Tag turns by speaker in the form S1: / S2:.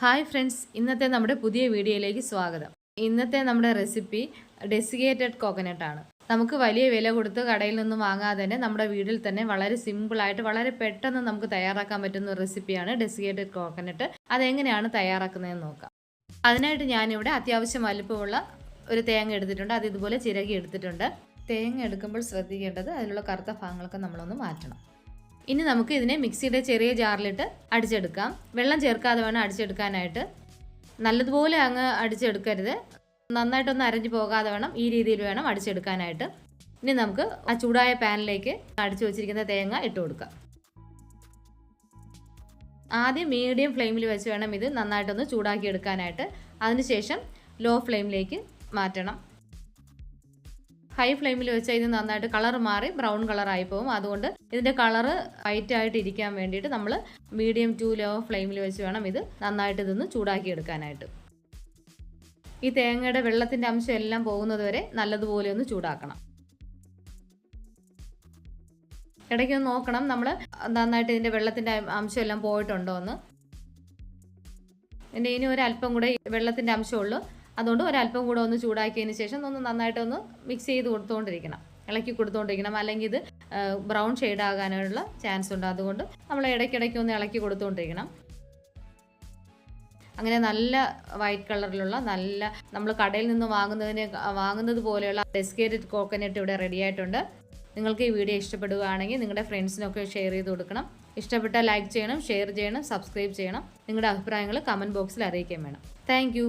S1: Hi friends ഇന്നത്തെ നമ്മുടെ പുതിയ വീഡിയോയിലേക്ക് സ്വാഗതം. ഇന്നത്തെ നമ്മുടെ റെസിപ്പി ഡെസിഗേറ്റഡ് കോക്കനട്ട് ആണ്. നമുക്ക് വലിയ വില കൊടുത്ത് കടയിൽ നിന്നും വാങ്ങാതെ തന്നെ നമ്മുടെ വീട്ടിൽ തന്നെ വളരെ സിമ്പിളായിട്ട് വളരെ പെട്ടെന്ന് നമുക്ക് തയ്യാറാക്കാൻ പറ്റുന്ന റെസിപ്പിയാണ് ഡെസിഗേറ്റഡ് കോക്കനട്ട് അതെങ്ങനെയാണ് തയ്യാറാക്കുന്നതെന്ന് നോക്കാം. അതിനായിട്ട് ഞാനിവിടെ അത്യാവശ്യം വലുപ്പമുള്ള ഒരു തേങ്ങ എടുത്തിട്ടുണ്ട്. അത് ഇതുപോലെ ചിരകി എടുത്തിട്ടുണ്ട്. തേങ്ങ എടുക്കുമ്പോൾ ശ്രദ്ധിക്കേണ്ടത് അതിലുള്ള കറുത്ത ഭാഗങ്ങളൊക്കെ നമ്മളൊന്ന് മാറ്റണം. ഇനി നമുക്ക് ഇതിനെ മിക്സിയുടെ ചെറിയ ജാറിലിട്ട് അടിച്ചെടുക്കാം. വെള്ളം ചേർക്കാതെ വേണം അടിച്ചെടുക്കാനായിട്ട്. നല്ലതുപോലെ അങ്ങ് അടിച്ചെടുക്കരുത്. നന്നായിട്ടൊന്ന് അരഞ്ഞു പോകാതെ വേണം ഈ രീതിയിൽ വേണം അടിച്ചെടുക്കാനായിട്ട്. ഇനി നമുക്ക് ആ ചൂടായ പാനിലേക്ക് അടിച്ചു വെച്ചിരിക്കുന്ന തേങ്ങ ഇട്ട് കൊടുക്കാം. ആദ്യം മീഡിയം ഫ്ലെയിമിൽ വെച്ച് വേണം ഇത് നന്നായിട്ടൊന്ന് ചൂടാക്കി എടുക്കാനായിട്ട് അതിനുശേഷം ലോ ഫ്ലെയിമിലേക്ക് മാറ്റണം. ഹൈ ഫ്ലെയിമിൽ വെച്ചാൽ ഇത് നന്നായിട്ട് കളർ മാറി ബ്രൗൺ കളറായി പോകും. അതുകൊണ്ട് ഇതിന്റെ കളറ് വൈറ്റ് ആയിട്ട് ഇരിക്കാൻ വേണ്ടിയിട്ട് നമ്മൾ മീഡിയം ടു ലോ ഫ്ലെയിമിൽ വെച്ച് വേണം ഇത് നന്നായിട്ട് ഇതൊന്ന് ചൂടാക്കി എടുക്കാനായിട്ട് ഈ തേങ്ങയുടെ വെള്ളത്തിന്റെ അംശം എല്ലാം പോകുന്നത് വരെ നല്ലതുപോലെ ഒന്ന് ചൂടാക്കണം. ഇടയ്ക്ക് ഒന്ന് നോക്കണം നമ്മൾ നന്നായിട്ട് ഇതിന്റെ വെള്ളത്തിന്റെ അംശം എല്ലാം പോയിട്ടുണ്ടോ എന്ന്. എന്റെ ഇനി ഒരു അല്പം കൂടെ വെള്ളത്തിന്റെ അംശമുള്ളൂ അതുകൊണ്ട് ഒരല്പം കൂടെ ഒന്ന് ചൂടാക്കിയതിന് ശേഷം ഒന്ന് നന്നായിട്ടൊന്ന് മിക്സ് ചെയ്ത് കൊടുത്തുകൊണ്ടിരിക്കണം ഇളക്കി കൊടുത്തുകൊണ്ടിരിക്കണം അല്ലെങ്കിൽ ഇത് ബ്രൗൺ ഷെയ്ഡ് ആകാനുള്ള ചാൻസ് ഉണ്ട്. അതുകൊണ്ട് നമ്മൾ ഇടയ്ക്കിടയ്ക്ക് ഒന്ന് ഇളക്കി കൊടുത്തുകൊണ്ടിരിക്കണം അങ്ങനെ നല്ല വൈറ്റ് കളറിലുള്ള നല്ല നമ്മൾ കടയിൽ നിന്ന് വാങ്ങുന്നതിന് വാങ്ങുന്നത് പോലെയുള്ള ഡെസ്കേറ്റഡ് കോക്കനട്ട് ഇവിടെ റെഡി ആയിട്ടുണ്ട്. നിങ്ങൾക്ക് ഈ വീഡിയോ ഇഷ്ടപ്പെടുകയാണെങ്കിൽ നിങ്ങളുടെ ഫ്രണ്ട്സിനൊക്കെ ഷെയർ ചെയ്ത് കൊടുക്കണം. ഇഷ്ടപ്പെട്ടാൽ ലൈക്ക് ചെയ്യണം ഷെയർ ചെയ്യണം സബ്സ്ക്രൈബ് ചെയ്യണം. നിങ്ങളുടെ അഭിപ്രായങ്ങൾ കമന്റ് ബോക്സിൽ അറിയിക്കാൻ വേണം. താങ്ക്